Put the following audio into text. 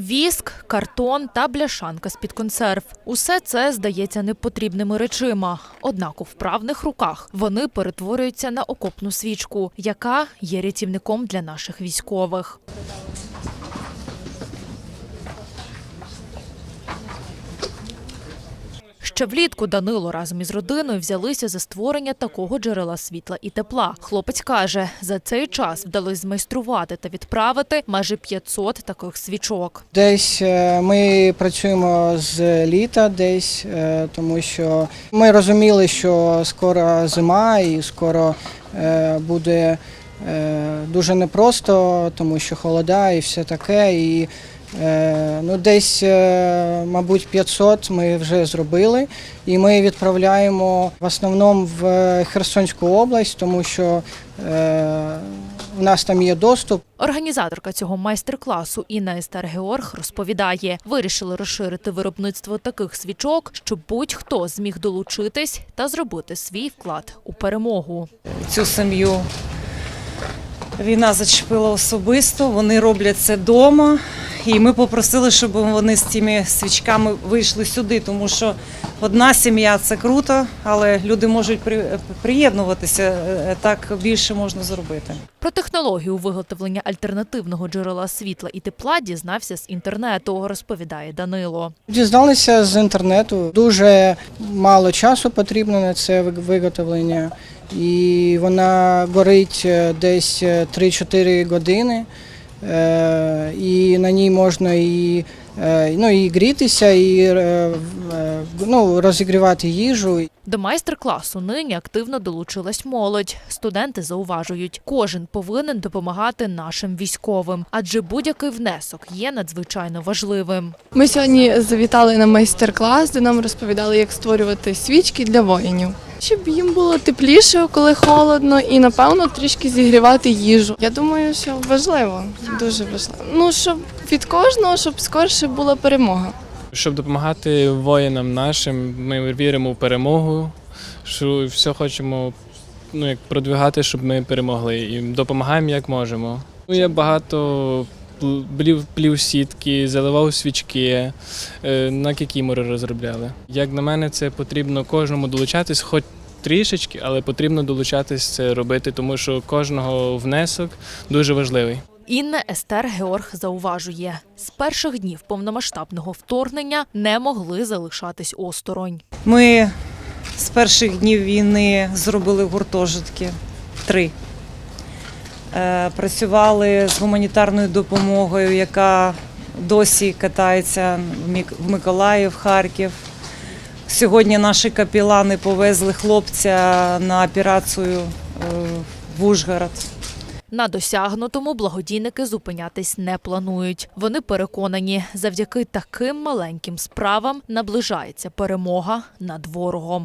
Віск, картон та бляшанка з-під консерв. Усе це здається непотрібними речима. Однак у вправних руках вони перетворюються на окопну свічку, яка є рятівником для наших військових. Ще влітку Данило разом із родиною взялися за створення такого джерела світла і тепла. Хлопець каже, за цей час вдалося змайструвати та відправити майже 500 таких свічок. Десь е, ми працюємо з літа, десь е, тому що ми розуміли, що скоро зима і скоро е, буде дуже непросто, тому що холода і все таке. І ну, десь, е, мабуть, 500 ми вже зробили, і ми відправляємо в основному в Херсонську область, тому що е, у нас там є доступ. Організаторка цього майстер-класу Інна Естер Георг розповідає, вирішили розширити виробництво таких свічок, щоб будь-хто зміг долучитись та зробити свій вклад у перемогу. цю сім'ю війна зачепила особисто. Вони роблять це вдома. І ми попросили, щоб вони з цими свічками вийшли сюди, тому що одна сім'я це круто, але люди можуть при- приєднуватися. е, Так більше можна зробити. Про технологію виготовлення альтернативного джерела світла і тепла дізнався з інтернету, розповідає Данило. Дізналися з інтернету. Дуже мало часу потрібно на це виготовлення, і вона горить е, десь е, 3-4 години. Е, І на ній можна і, е, ну, і грітися, і е, ну, розігрівати їжу. До майстер-класу нині активно долучилась молодь. Студенти зауважують, кожен повинен допомагати нашим військовим, адже будь-який внесок є надзвичайно важливим. Ми сьогодні завітали на майстер-клас, де нам розповідали, як створювати свічки для воїнів. Щоб їм було тепліше, коли холодно, і напевно трішки зігрівати їжу. Я думаю, що важливо, дуже важливо. Ну щоб від кожного, щоб скорше була перемога. Щоб допомагати воїнам нашим, ми віримо в перемогу, що все хочемо ну, як продвигати, щоб ми перемогли. І допомагаємо як можемо. Ну, я багато плів, плів сітки, заливав свічки, е, на кікімори розробляли. Як на мене, це потрібно кожному долучатись, хоч трішечки, але потрібно долучатись це робити, тому що кожного внесок дуже важливий. Інна Естер Георг зауважує, з перших днів повномасштабного вторгнення не могли залишатись осторонь. Ми з перших днів війни зробили гуртожитки три. Е, Працювали з гуманітарною допомогою, яка досі катається в Миколаїв, Харків. Сьогодні наші капілани повезли хлопця на операцію е, в Ужгород. На досягнутому благодійники зупинятись не планують. Вони переконані, завдяки таким маленьким справам наближається перемога над ворогом.